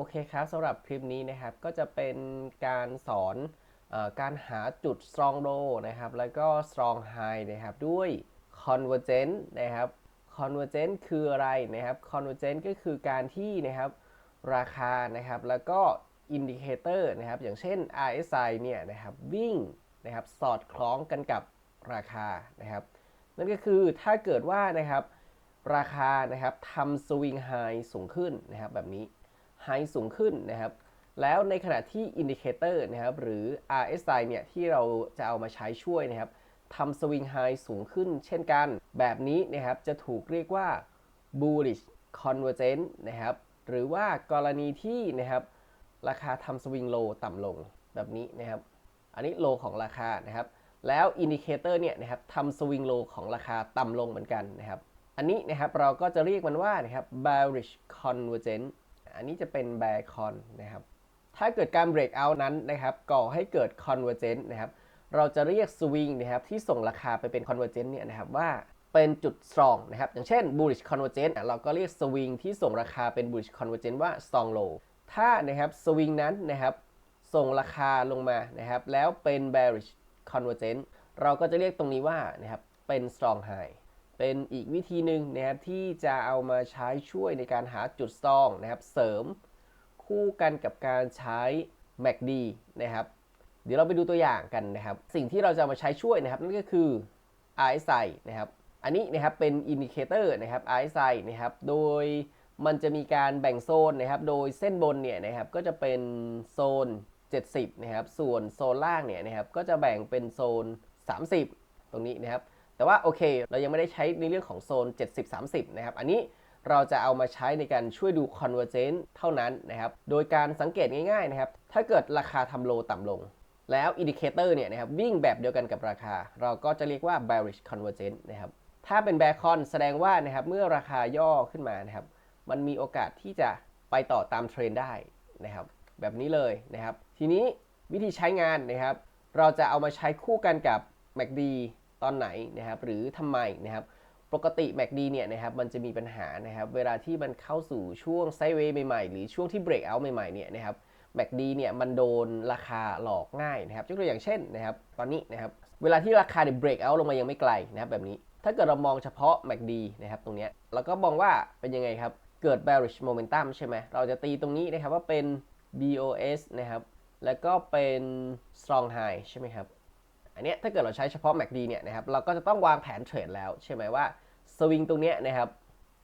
โอเคครับสำหรับคลิปนี้นะครับก็จะเป็นการสอนอการหาจุด strong low นะครับ แล้วก็ strong high นะครับ ด้วย convergence นะครับ convergence คืออะไรนะครับ convergence ก็คือการที่นะครับราคานะครับ แล้วก็ indicator นะครับ อย่างเช่น RSI เนี่ยนะครับวิ่งนะครับสอดคล้องกันกับราคานะครับ นั่นก็คือถ้าเกิดว่านะครับราคานะครับทำสวิงไฮสูงขึ้นนะครับแบบนี้ ไฮสูงขึ้นนะครับ แล้วในขณะที่อินดิเคเตอร์นะครับหรือ RSI เนี่ยที่เราจะเอามาใช้ช่วยนะครับทำสวิงไฮสูงขึ้นเช่นกัน แบบนี้นะครับจะถูกเรียกว่า bullish convergence นะครับ หรือว่ากรณีที่นะครับราคาทำสวิงโลต่ำลงแบบนี้นะครับ อันนี้โลของราคานะครับ แล้วอินดิเคเตอร์เนี่ยนะครับทำสวิงโลของราคาต่ำลงเหมือนกันนะครับ อันนี้นะครับเราก็จะเรียกมันว่านะครับ bearish convergence อันนี้จะเป็น bear con นะครับ ถ้าเกิดการ break out นั้นนะครับ ก่อให้เกิด convergence นะครับ เราจะเรียกสวิงนะครับที่ส่งราคาไปเป็น convergence เนี่ยนะครับว่าเป็นจุด strong นะครับ อย่างเช่น bullish convergence เราก็เรียกสวิงที่ส่งราคาเป็น bullish convergence ว่า strong low ถ้านะครับสวิงนั้นนะครับส่งราคาลงมานะครับ แล้วเป็น bearish convergence เราก็จะเรียกตรงนี้ว่านะครับเป็น strong high เป็นอีกวิธีหนึ่งนะครับที่จะเอามาใช้ช่วยในการหาจุด strong นะครับเสริมคู่กันกับการใช้ MACD นะครับเดี๋ยวเราไปดูตัวอย่างกันนะครับ สิ่งที่เราจะามาใช้ช่วยนะครับนั่นก็คือ RSI นะครับอันนี้นะครับเป็นอินดิเคเตอร์นะครับ RSI นะครับโดยมันจะมีการแบ่งโซนนะครับโดยเส้นบนเนี่ยนะครับก็จะเป็นโซน 70 นะครับ ส่วนโซนล่างเนี่ยนะครับก็จะแบ่งเป็นโซน 30 ตรงนี้นะครับ แต่ว่าโอเค เรายังไม่ได้ใช้ในเรื่องของโซน 70-30 นะครับ อันนี้เราจะเอามาใช้ในการช่วยดู convergence เท่านั้นนะครับ โดยการสังเกตง่ายๆนะครับ ถ้าเกิดราคาทำโลต่ำลง แล้วอินดิเคเตอร์เนี่ยนะครับวิ่งแบบเดียวกันกับราคา เราก็จะเรียกว่า bearish convergence นะครับ ถ้าเป็น bear con แสดงว่านะครับเมื่อราคาย่อขึ้นมานะครับ มันมีโอกาสที่จะไปต่อตามเทรนได้นะครับ แบบนี้เลยนะครับ ทีนี้วิธีใช้งานนะครับ เราจะเอามาใช้คู่กันกับ MACD ตอนไหนนะครับหรือทำไมนะครับปกติ MACD เนี่ยนะครับมันจะมีปัญหานะครับเวลาที่มันเข้าสู่ช่วงไซเวย์ใหม่ๆ หรือช่วงที่ break out ใหม่ๆเนี่ยนะครับ MACD เนี่ยมันโดนราคาหลอกง่ายนะครับยกตัวอย่างเช่นนะครับตอนนี้นะครับเวลาที่ราคาเนี่ย break out ลงมายังไม่ไกลนะครับแบบนี้ถ้าเกิดเรามองเฉพาะ MACD นะครับตรงเนี้ยเราก็มองว่าเป็นยังไงครับ เกิด bearish momentum ใช่ไหมเราจะตีตรงนี้นะครับว่าเป็น BOS นะครับแล้วก็เป็น strong high ใช่ไหมครับ อันนี้ถ้าเกิดเราใช้เฉพาะ MACD เนี่ยนะครับเราก็จะต้องวางแผนเทรดแล้วใช่ไหมว่าสวิงตรงนี้นะครับ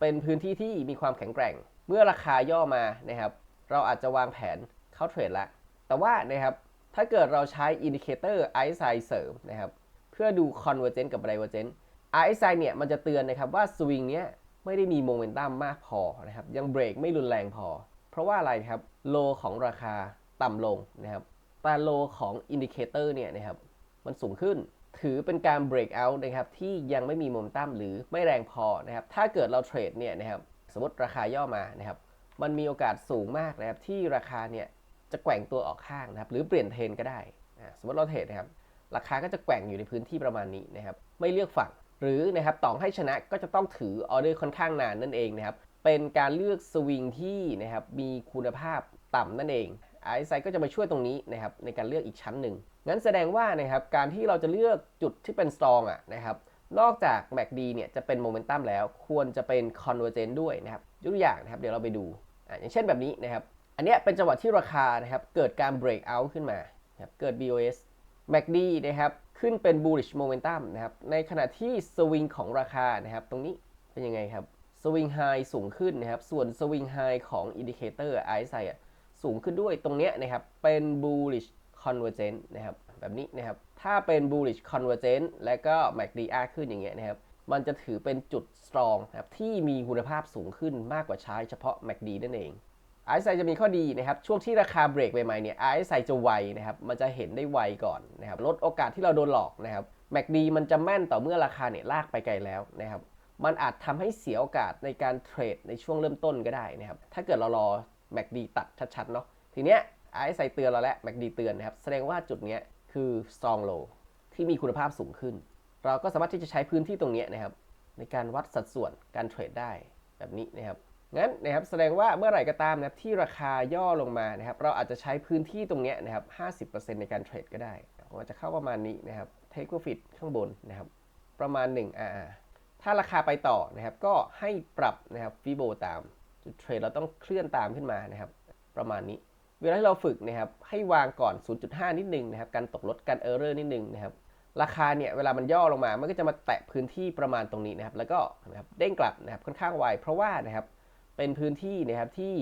เป็นพื้นที่ที่มีความแข็งแกร่ง เมื่อราคาย่อมานะครับเราอาจจะวางแผนเข้าเทรดแล้วแต่ว่านะครับถ้าเกิดเราใช้อินดิเคเตอร์ RSI เสริมนะครับเพื่อดู convergence กับ divergence RSI เนี่ยมันจะเตือนนะครับว่าสวิงเนี้ยไม่ได้มีโมเมนตัมมากพอนะครับยังเบรกไม่รุนแรงพอ เพราะว่าอะไรครับโลของราคาต่ำลงนะครับแต่โลของอินดิเคเตอร์เนี่ยนะครับ มันสูงขึ้น ถือเป็นการ break out นะครับที่ยังไม่มีโมเมนตัมหรือไม่แรงพอนะครับถ้าเกิดเราเทรดเนี่ยนะครับสมมติราคาย่อมานะครับมันมีโอกาสสูงมากนะครับที่ราคาเนี่ยจะแกว่งตัวออกข้างนะครับหรือเปลี่ยนเทรนก็ได้ สมมติเราเทรดนะครับราคาก็จะแกว่งอยู่ในพื้นที่ประมาณนี้นะครับไม่เลือกฝั่งหรือนะครับต่อให้ชนะก็จะต้องถือออเดอร์ค่อนข้างนานนั่นเองนะครับเป็นการเลือกสวิงที่นะครับมีคุณภาพต่ำนั่นเอง RSI ก็จะมาช่วยตรงนี้นะครับในการเลือกอีกชั้นหนึ่ง งั้นแสดงว่านะครับการที่เราจะเลือกจุดที่เป็น strong อะนะครับนอกจาก MACD เนี่ยจะเป็นโมเมนตัมแล้วควรจะเป็น convergence ด้วยนะครับยกตัวอย่างนะครับเดี๋ยวเราไปดูอะอย่างเช่นแบบนี้นะครับอันเนี้ยเป็นจังหวะที่ราคานะครับเกิดการ break out ขึ้นมานะครับเกิด BOS MACD นะครับขึ้นเป็น bullish momentum นะครับในขณะที่สวิงของราคานะครับตรงนี้เป็นยังไงครับสวิงไฮสูงขึ้นนะครับส่วนสวิงไฮของอินดิเคเตอร์ RSI อะสูงขึ้นด้วยตรงเนี้ยนะครับเป็น bullish convergence นะครับ แบบนี้นะครับ ถ้าเป็น bullish convergence และก็ MACD R ขึ้นอย่างเงี้ยนะครับ มันจะถือเป็นจุด strong นะครับ ที่มีคุณภาพสูงขึ้นมากกว่าใช้เฉพาะ MACD นั่นเอง RSI จะมีข้อดีนะครับ ช่วงที่ราคาเบรกใหม่ๆเนี่ย RSI จะไวนะครับ มันจะเห็นได้ไวก่อนนะครับ ลดโอกาสที่เราโดนหลอกนะครับ MACD มันจะแม่นต่อเมื่อราคาเนี่ยลากไปไกลแล้วนะครับ มันอาจทำให้เสียโอกาสในการเทรดในช่วงเริ่มต้นก็ได้นะครับ ถ้าเกิดเรารอ MACD ตัดชัดๆเนาะ ทีเนี้ย RSI เตือนเราแล้ว MACD เตือนนะครับ แสดงว่าจุดนี้คือ strong low ที่มีคุณภาพสูงขึ้น เราก็สามารถที่จะใช้พื้นที่ตรงนี้นะครับ ในการวัดสัดส่วนการเทรดได้แบบนี้นะครับงั้นนะครับแสดงว่าเมื่อไหร่ก็ตามนะที่ราคาย่อลงมานะครับ เราอาจจะใช้พื้นที่ตรงนี้นะครับ 50%ในการเทรดก็ได้ผมอาจจะเข้าประมาณนี้นะครับ take profit ข้างบนนะครับ ประมาณ1 RR ถ้าราคาไปต่อนะครับ ก็ให้ปรับนะครับฟีโบตามจุดเทรดเราต้องเคลื่อนตามขึ้นมานะครับ ประมาณนี้ เวลาที่เราฝึกนะครับให้วางก่อน 0.5 นิดนึงนะครับการตกลดการเออร์เรอร์นิดนึงนะครับราคาเนี่ยเวลามันย่อลงมา มันก็จะมาแตะพื้นที่ประมาณตรงนี้นะครับ แล้วก็นะครับเด้งกลับนะครับค่อนข้างไวเพราะว่านะครับเป็นพื้นที่นะครับที่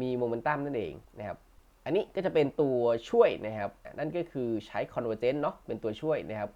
มีโมเมนตัมนั่นเองนะครับอันนี้ก็จะเป็นตัวช่วยนะครับ นั่นก็คือใช้ convergence เนาะเป็นตัวช่วยนะครับ